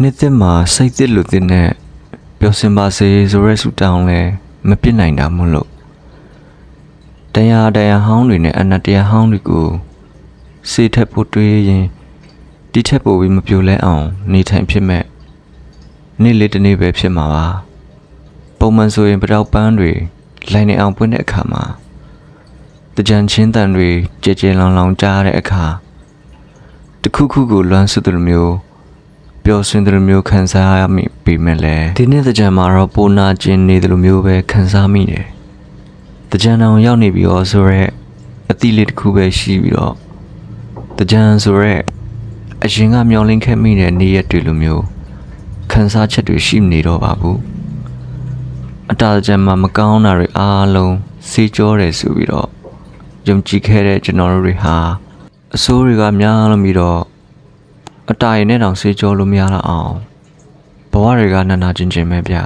နှစ်သက်မှာစိတ်သက်လူသက်နဲ့ပျော်စင်ပါစေဆိုရဲဆူတောင်းလဲမပြစ်နိုင်တာမို့လို့တရားတရားဟောင်းတွေနဲ့အနတ္တရားဟောင်းတွေကိုစေထက်ဖို့တွေးရင်ဒီထက်ပိုပြီးမပြိုလဲအောင်နေထိုင်ဖြစ်မဲ့နေ့လေးတစ်နေ့ပဲဖြစ်မှာပါပုံမှန်ဆိုရင်ပတောက်ပန်းတွေလိုင်းနေအောင်ပွင့်တဲ့အခါမှာတကြံချင်းတန်တွေကြဲကြဲလောင်လောင်ကြားတဲ့အခါတစ်ခုခုကိုလွမ်းဆွတယ်လို့မျိုး ပျော်ရွှင်တယ်လို့မျိုးခံစားရမိပေမဲ့လည်းဒီနေ့တကြံမှာတော့ပိုနာကျင်နေတယ်လို့မျိုးပဲခံစားမိတယ်။တကြံအောင်ရောက်နေပြီးတော့ဆိုရက်အတိလေးတစ်ခုပဲရှိပြီးတော့တကြံဆိုရက်အရင်ကမျောလင်းခဲ့မိတဲ့နေ့ရက်တွေလိုမျိုးခံစားချက်တွေရှိမနေတော့ပါဘူး။အတားတကြံမှာမကောင်းတာတွေအားလုံးစေးကြောတယ်ဆိုပြီးတော့ယုံကြည်ခဲ့တဲ့ကျွန်တော်တို့တွေဟာအဆိုးတွေကများလို့ပြီးတော့ အတားရင်နဲ့တောင်ဆေးကြောလို့မရတော့အောင်ဘဝတွေကနာနာကျင်ကျင်ပဲဗျာ